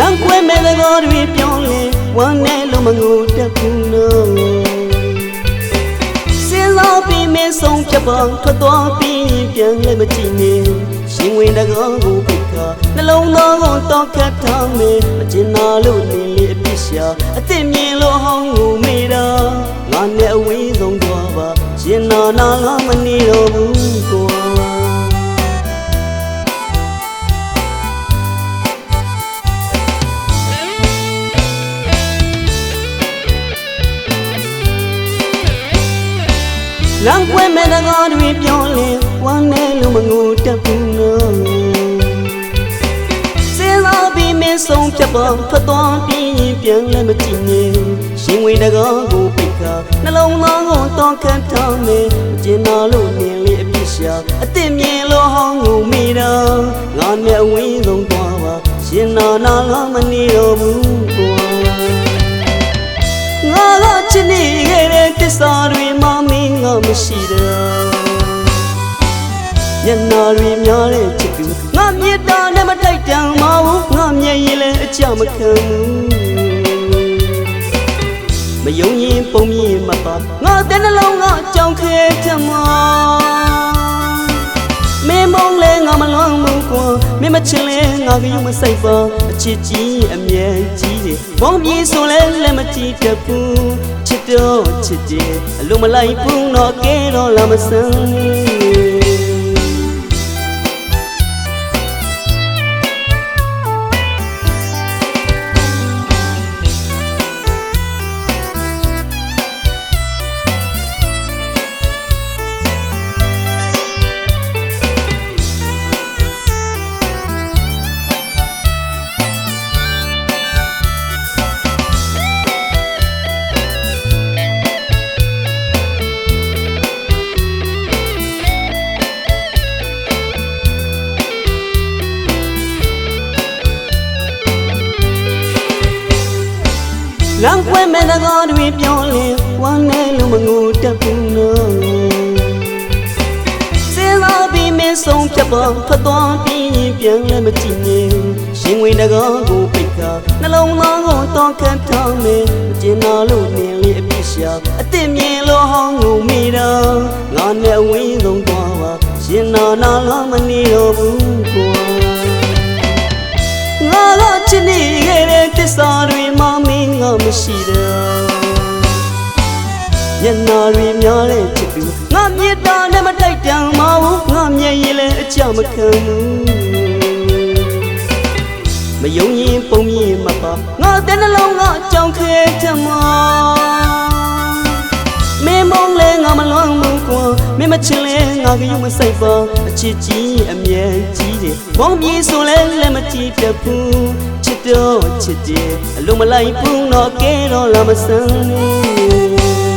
လမ်းကွဲမဲ့သဘောတွေပြောင်းလဲဝမ်းနဲ့လုံးမငိုတတ်ဘူးနော်စဉ်းစားပြီးမင်းဆုံးဖြတ်ပါထွက်သွားပြီးပြန်လည်းမကြည့်နေရှင်ဝင်တကောကိုဖိတ်ခါနှလုံးသားကိုတော့ခတ်ထားမယ်မကျင်နာလို့နေလေအပြစ်ရှာအစ်စ်မြင်လို့ဟောင်းကိုမေးတာငါနဲ့အဝေးဆုံးသွားပါရှင်နာနာငါမနေတော့ဘူး လမ်းကွဲမဲ့တကားတွေပြောင်းလဲဝမ်းနဲ့လို့မငိုတတ်ဘူးနော်စဉ်းစားပြီးမင်းဆုံးဖြတ်ပါထွက်သွားပြီးပြန်လည်းမကြည့်နေရှင်ဝင်တကားကိုပိတ်ခါနှလုံးသားကိုတော့ခတ်ထားမယ်ကျင်နာလို့နေလေအပြစ်ရှာအစ်စ်မြင်လို့ဟောင်းကိုမိတာငါနဲ့အဝေးဆုံးသွားပါရှင်နာနာငါမနေတော့ဘူးကွာငါကချစ်နေခဲ့တဲ့တစ္ဆာတွေမ မင်းငါမရှိတော့ညနာတွေများတဲ့ချစ်သူငါမြေတာနဲ့မထိုက်တန်မဘူးငါမျက်ရည်လည်းအကြမခံဘူးမယုံရင်ပုံမြင်မပါငါတဲ့နှလုံးကကြောင်ခဲထမမင်းမုံလဲငါမလွန်ဘူးကွာ မင်းမချင်လဲငါကယူမဆိုင်ပါအချစ်ကြီးအမြဲကြီးတယ်ဘုံပြေဆိုလဲလည်းမကြည့်တတ်ဘူးချစ်တော့ချစ်တယ်အလုံးမလိုက်ဘူးတော့ကဲတော့လာမစမ်း လမ်းကွဲမဲ့တကားတွေပြောင်းလဲဝမ်းနဲ့လို့မငိုတတ်ဘူးနော်စဉ်းစားပြီးမင်းဆုံးဖြတ်ပါထွက်သွားပြီးပြန်လည်းမကြည့်နေရှင်ဝင်တကားကိုပိတ်ခါနှလုံးသားကိုတော့ခတ်ထားမယ်ကျင်နာလို့နေလေအပြစ်ရှာအစ်စ်မြင်လို့ဟောင်းကိုမိတာငါနဲ့အဝေးဆုံးသွားပါရှင်နာနာလားမနေတော့ဘူး င်းငါမရှိတော့ညနာတွေများတဲ့ချစ်သူငါမြေတာနဲ့မထိုက်တန်မဘူးငါမျက်ရည်လည်းအကြမခံဘူးမယုံရင်ပုံမြင်မပါငါတဲ့နှလုံးကကြောင်ခဲထမမင်းမုံလဲငါမလွန်ဘူးကွာမင်းမချင်လဲငါကယူမဆိုင်ပါအချစ်ကြီးအမြဲကြီးတယ်ဘုံပြေဆိုလဲလည်းမကြည့်တတ်ဘူး ချစ်တော့ချစ်တယ်အလုံးမလိုက်ဘူးတော့ကဲတော့လာမစမ်းနေ